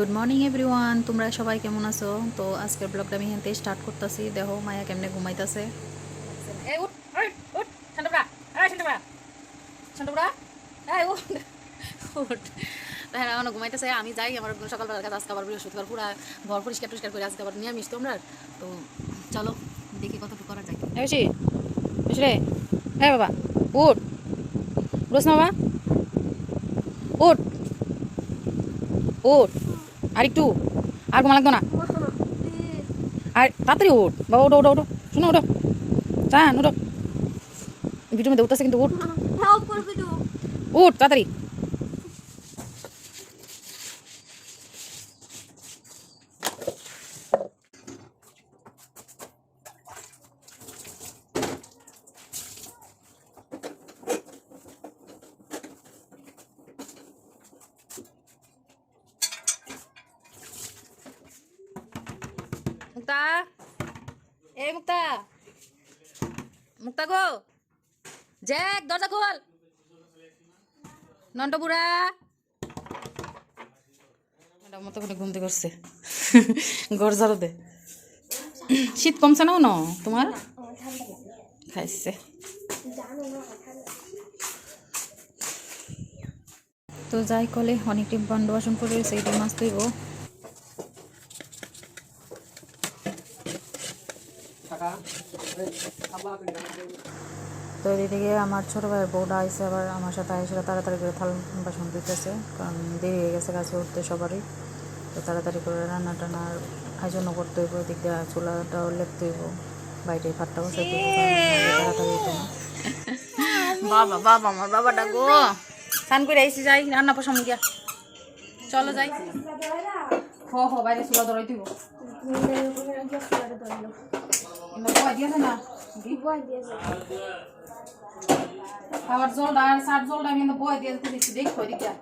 Good morning everyone তোমরা সবাই কেমন আছো? তো আজকের ব্লগটা আমি হেনতে স্টার্ট করতেছি। দেখো মায়া কেমনে ঘুমাইতেছে। উঠ উঠ উঠ উঠ। হ্যাঁ এখন ঘুমাইতেছে। আমি যাই আমার সকালবেলা কাজ আজকে আবার বৃহস্পতিবার। পুরা ঘর পরিষ্কার টরিষ্কার করে আজকে আবার নিরামিষ তোমরা। তো চলো দেখি কতটুকু করা যায়। রে। হ্যাঁ বাবা উঠ। বুঝছ না বাবা উঠ। ওঠ আর একটু আর ঘুমা লাগতো না। আর তাড়াতাড়ি ওঠ বাবা ওটো ওটো ওটো শোনো ওটো চান ওটো ভিডিও মধ্যে উঠতেছে কিন্তু উঠ। তো উঠ তাড়াতাড়ি। মুক্তা? এই মুক্তা। মুক্তা গো। জ্যাক দরজা খোল। নন্ট করে ঘুমতে করছে দে। শীত কমছে না ন তোমার? খাইছে। তো যাই কলে অনেকটি বান্ড বাসন পড়ে রয়েছে এটি মাছ তৈব তো এদিকে আমার ছোটো ভাইয়ের বউটা আইসে আবার আমার সাথে আইসে তাড়াতাড়ি করে থাল বাসন দিতেছে কারণ দেরি হয়ে গেছে গাছে উঠতে সবারই। তো তাড়াতাড়ি করে রান্না টান্নার আয়োজন করতে হইব এদিক দিয়ে চুলাটাও লেপতে হইব বাইরে ভাতটা বসাইতে তাড়াতাড়ি হইতো না। বাবা বাবা আমার বাবাটা গো। স্নান করে আইসি যাই রান্না পশাম গিয়া। চলো যাই। হ হ বাইরে চুলা ধরাই দিব। ভয় দিয়েছে না? খাবার জলটা আর সার জলটা কিন্তু বয় দিয়ে দিচ্ছি দেখো দিকটা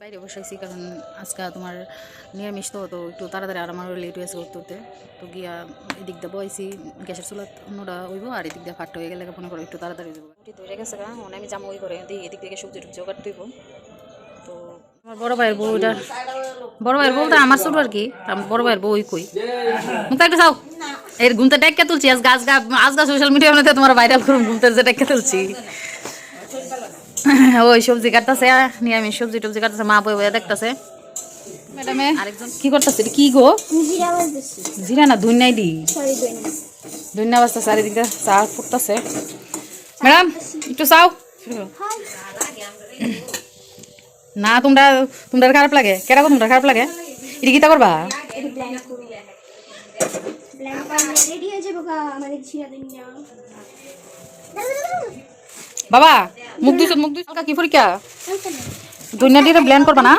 বাইরে বসাইছি, কারণ আজকে তোমার নিরামিষ তো তো একটু তাড়াতাড়ি আর আমার লেট হয়েছে উঠতে তো গিয়া এদিক দিয়ে বইছি, গ্যাসের চুলা অন্যটা হইব, আর এদিক দিয়ে ফাটটা হয়ে গেলে মনে করো একটু তাড়াতাড়ি যাব ধরে গেছে মনে আমি জামা ওই করে এদিক থেকে সবজি টুবজি কাটতে হইব। তো আমার বড় ভাইয়ের বউ এটা। বড় ভাইয়ের বউটা আমার ছোট আর কি। বড় ভাইয়ের বউ ওই কই? মুখটা একটা চাও এর ঘুমতে ডেকে তুলছি। আজ গাছ গা আজ গা সোশ্যাল মিডিয়ার মধ্যে তোমার ভাইরাল করুন ঘুমতে যে ডেকে তুলছি। ওই সবজি কাটতেছে। নিরামিষ সবজি টবজি কাটতেছে। মা বই বই দেখতেছে। ম্যাডামে আরেকজন কি করতেছে কি গো? জিরা না দি? বাস্তা চারিদিকে চা ফুটতেছে। ম্যাডাম একটু চাও। না তোমরা তোমরা খারাপ লাগে? কেরা তোমরা খারাপ লাগে? এটা কিতা করবা? বাবা মুখ দুইছ মুখ দুইছ কি পরীক্ষা? দুনিয়া দিয়ে ব্ল্যান্ড করবা না?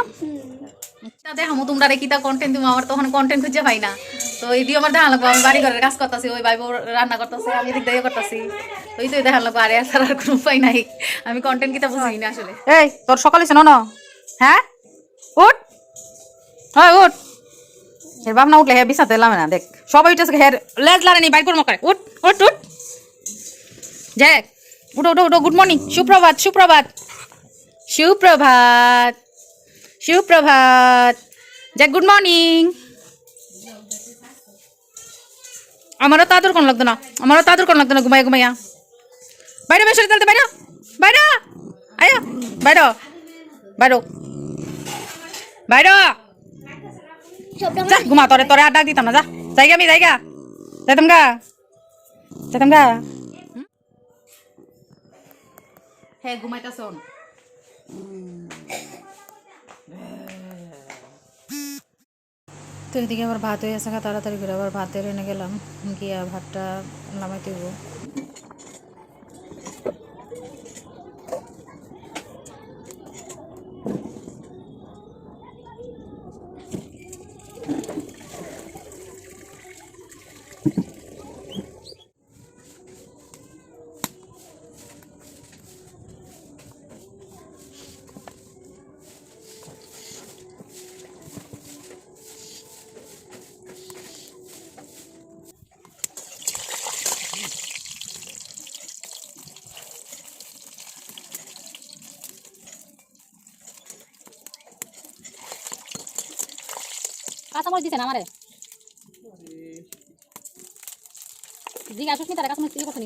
দেখো তোমরা কিতা কন্টেন্ট দিমু আমার তখন কন্টেন্ট খুঁজে পাই না। তো এই দিয়ে আমার দেখা লাগবো আমি বাড়ি ঘরের কাজ করতেছি ওই ভাই বউ রান্না করতেছে আমি এদিক দিয়ে করতেছি। ওই তো দেখা লাগবো আরে আর আর কোনো উপায় নাই। আমি কন্টেন্ট কিতা বুঝি না আসলে। এই তোর সকালে শোনো না হ্যাঁ? উঠ। হয়, উঠ। এর বাপ না উঠলে হ্যাঁ বিছাতে এলাম না, দেখ। সবাই উঠেছে হের লেজ লারে নি বাইক করব করে উঠ উঠ উঠ। জ্যাক উঠো উঠো উঠো গুড মর্নিং সুপ্রভাত সুপ্রভাত। সুপ্রভাত সুপ্রভাত। জ্যাক গুড মর্নিং আমারও তো আদর কোন লাগতো না। আমারও তো আদর কোন লাগতো না, ঘুমাইয়া ঘুমাইয়া। বাইরে বেসরে চলতে বাইরে। বাইরে। আয়া বাইরে। বাইরে বাইরে যা ঘুমা তোরে তোরে আর ডাক দিতাম না যা। জায়গা আমি জায়গা যাইতাম গা। যাইতাম গা। হ্যাঁ ঘুমাইতা শোন তো এদিকে আবার ভাত হয়ে গেছে তাড়াতাড়ি করে আবার ভাতের এনে গেলাম। গিয়া ভাতটা নামাইতে কাঁচামরিচ দিছেন আমারে? দিকে আসুস নি তারা কাঁচামরিচ ইয়ে করছে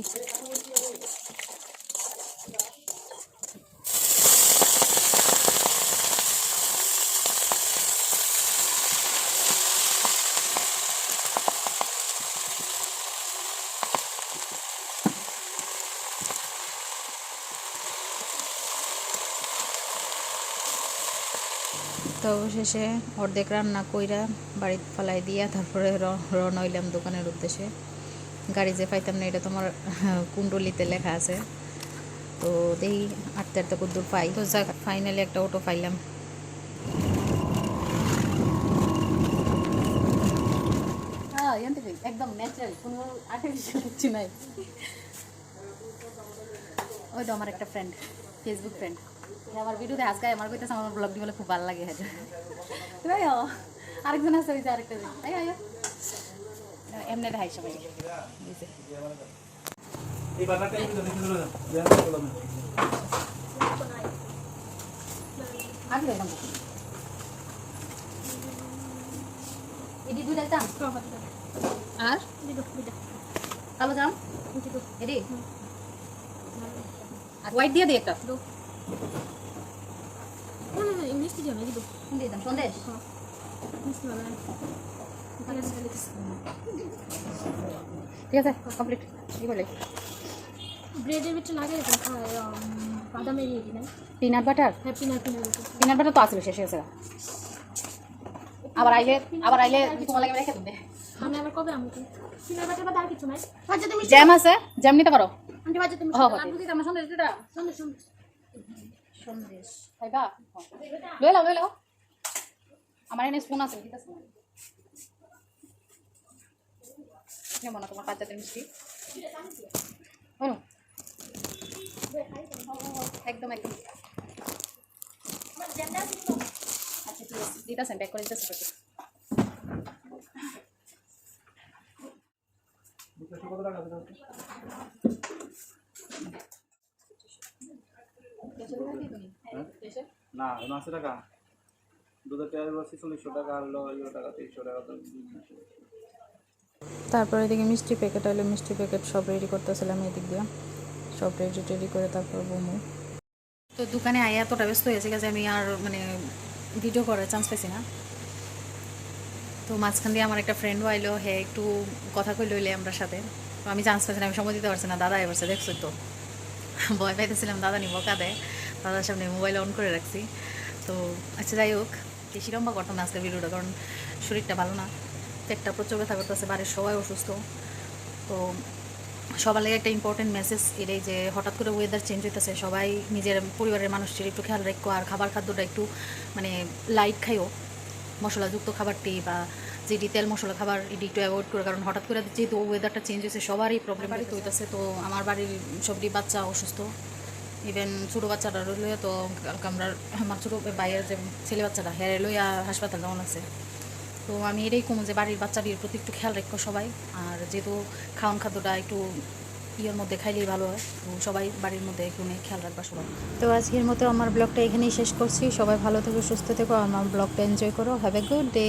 তো অবশেষে অর্ধেক রান্না কইরা বাড়িতে ফালাই দিয়া তারপরে রওনা হইলাম দোকানের উদ্দেশ্যে। গাড়ি যে পাইতাম না, এটা তোমার কুণ্ডলিতে লেখা আছে। তো দেখি আটতে আটতে কদ্দূর পাই। তো যাক ফাইনালি একটা অটো পাইলাম। হ্যাঁ একদম ন্যাচারাল কোনো আর্টিফিশিয়াল কিছু নাই। ওই তো আমার একটা ফ্রেন্ড ফেসবুক ফ্রেন্ড আমার ভিডিওতে আজকে আমার কইতেছে আমার ব্লগটি বলে খুব ভালো লাগে তাই আরেকজন আছে ওই যে আরেকটা তাই আয় এমনি দেখাই সবাই। এই বাটাটা একটু দেখে ধরে দাও দেন না আগে এরকম এডি দুইটা চাম। আর কালো জাম এডি আর হোয়াইট দিয়ে দিই একটা মিষ্টি দিও না দিব দিয়ে দাম সন্দেশ মিষ্টি ভালো লাগে ঠিক আছে কমপ্লিট কি বলে ব্রেডের ভিতরে লাগে বাদামের ইয়ে না পিনাট বাটার হ্যাঁ পিনাট পিনাট পিনাট বাটার তো আসলে শেষ হয়েছে আবার আইলে আবার আইলে তোমার লাগে রেখে দেবে আমি আবার কবে আমাকে পিনাট বাটার বাদ আর কিছু নাই জ্যাম আছে জ্যাম নিতে পারো হ হ দিতে আমরা সন্দেশ দিতে সন্দেশ সন্দেশ লাও আমার এনে স্পুন আছে কেমন না তোমার বাচ্চাদের মিষ্টি। একদম একদম। আচ্ছা ঠিক আছে। দিতেছেন প্যাক করে দিতেছে তোকে দুটো কত টাকা আছে না নশো টাকা। দুধের তেল বলছি চল্লিশশো টাকা হলো ইয়ে টাকা তিনশো টাকা তো তারপরে এদিকে মিষ্টি প্যাকেট হলো মিষ্টি প্যাকেট সব রেডি করতেছিলাম এদিক দিয়ে। সব রেডি টেডি করে তারপর বমু। তো দোকানে আয় এতটা ব্যস্ত হয়েছে গেছে আমি আর মানে ভিডিও করার চান্স পাইছি না। তো মাঝখান দিয়ে আমার একটা ফ্রেন্ডও আইলো হে একটু কথা কই লইলে আমরা সাথে। তো আমি চান্স পাইছি না আমি সময় দিতে পারছি না দাদা এবারছে দেখছ তো। ভয় পাইতেছিলাম দাদা নি বকা দেয় দাদার সামনে মোবাইল অন করে রাখছি। তো আচ্ছা যাই হোক বেশি লম্বা করতাম আজকে ভিডিওটা কারণ শরীরটা ভালো না। পেটটা প্রচুর ব্যথা করতেছে বাড়ির সবাই অসুস্থ। তো সবার লাগে একটা ইম্পর্টেন্ট মেসেজ এটাই যে হঠাৎ করে ওয়েদার চেঞ্জ হইতেছে সবাই নিজের পরিবারের মানুষটির একটু খেয়াল রাখো আর খাবার খাদ্যটা একটু মানে লাইট খাইও। মশলাযুক্ত খাবারটি বা যেটি তেল মশলা খাবার এটি একটু অ্যাভয়েড করে কারণ হঠাৎ করে যেহেতু ওয়েদারটা চেঞ্জ হয়েছে সবারই প্রবলেম হইতেছে। তো আমার বাড়ির সবটি বাচ্চা অসুস্থ। ইভেন ছোটো বাচ্চাটা লইয়া তো কালকে আমরা, আমার ছোটো বাইরের যে ছেলে বাচ্চাটা হেরে লইয়া হাসপাতাল যাওয়ান আছে তো আমি এটাই কমু যে বাড়ির বাচ্চাটির প্রতি একটু খেয়াল রাখো সবাই। আর যেহেতু খাওয়ান খাদ্যটা একটু ইয়ের মধ্যে খাইলেই ভালো হয়, তো সবাই বাড়ির মধ্যে একটু খেয়াল রাখবা সবাই। তো আজকের মতো আমার ব্লগটা এখানেই শেষ করছি। সবাই ভালো থেকো, সুস্থ থেকো, আমার ব্লগটা এনজয় করো। Have a good day